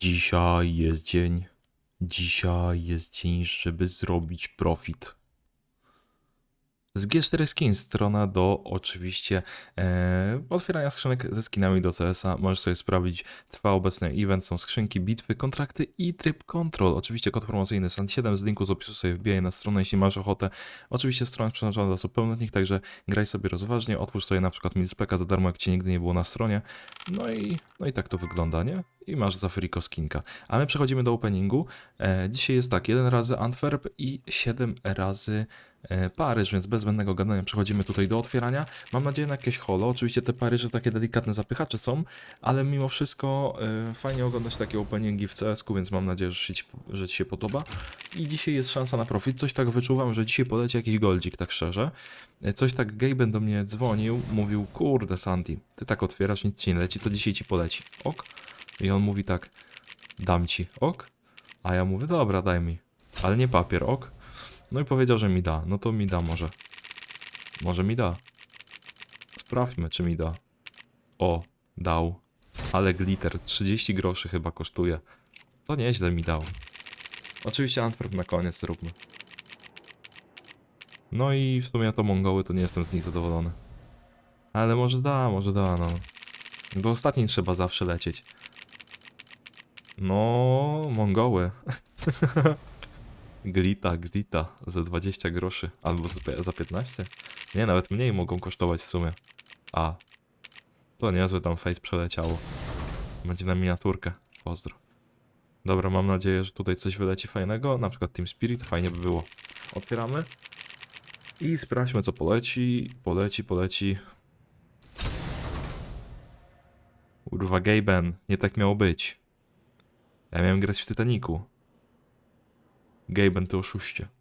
Dzisiaj jest dzień. Dzisiaj jest dzień, żeby zrobić profit. Z G4 Skins strona do oczywiście e, otwierania skrzynek ze skinami do CS-a. Możesz sobie sprawdzić, trwa obecny event, są skrzynki, bitwy, kontrakty i tryb control. Oczywiście kod promocyjny SAN7 z linku z opisu sobie wbijaj na stronę, jeśli masz ochotę. Oczywiście strona przeznaczona dla osób pełnoletnich, także graj sobie rozważnie, otwórz sobie na przykład Milspeka za darmo, jak ci nigdy nie było na stronie. No i, no i tak to wygląda, nie? I masz za friko skinka. A my przechodzimy do openingu. E, dzisiaj jest tak, jeden razy Antwerp i 7 razy e, Paryż, więc bez zbędnego gadania przechodzimy tutaj do otwierania. Mam nadzieję na jakieś holo. Oczywiście te Paryże takie delikatne zapychacze są, ale mimo wszystko e, fajnie oglądać takie openingi w CS-ku, więc mam nadzieję, że ci, że ci się podoba. I dzisiaj jest szansa na profit. Coś tak wyczuwam, że dzisiaj poleci jakiś goldzik, tak szczerze. Coś tak Gaben do mnie dzwonił, mówił, kurde Santi, ty tak otwierasz, nic ci nie leci, to dzisiaj ci poleci. Ok? I on mówi tak, dam ci, ok? A ja mówię, dobra, daj mi. Ale nie papier, ok? No i powiedział, że mi da. No to mi da może. Może mi da. Sprawdźmy, czy mi da. O, dał. Ale glitter, 30 groszy chyba kosztuje. To nieźle mi dał. Oczywiście Antwerp na koniec zróbmy. No i w sumie to Mongoły, to nie jestem z nich zadowolony. Ale może da, może da, no. Do ostatniej trzeba zawsze lecieć. No, Mongoły. glita, glita. Za 20 groszy. Albo za pi- za 15? Nie, nawet mniej mogą kosztować w sumie. A. To niezłe tam face przeleciało. Będzie na miniaturkę. Pozdro. Dobra, mam nadzieję, że tutaj coś wyleci fajnego. Na przykład Team Spirit. Fajnie by było. Otwieramy. I sprawdźmy co poleci. Poleci, poleci. Kurwa, Gaben, nie tak miało być. Ja miałem grać w Titaniku. Gaben, ty oszuście.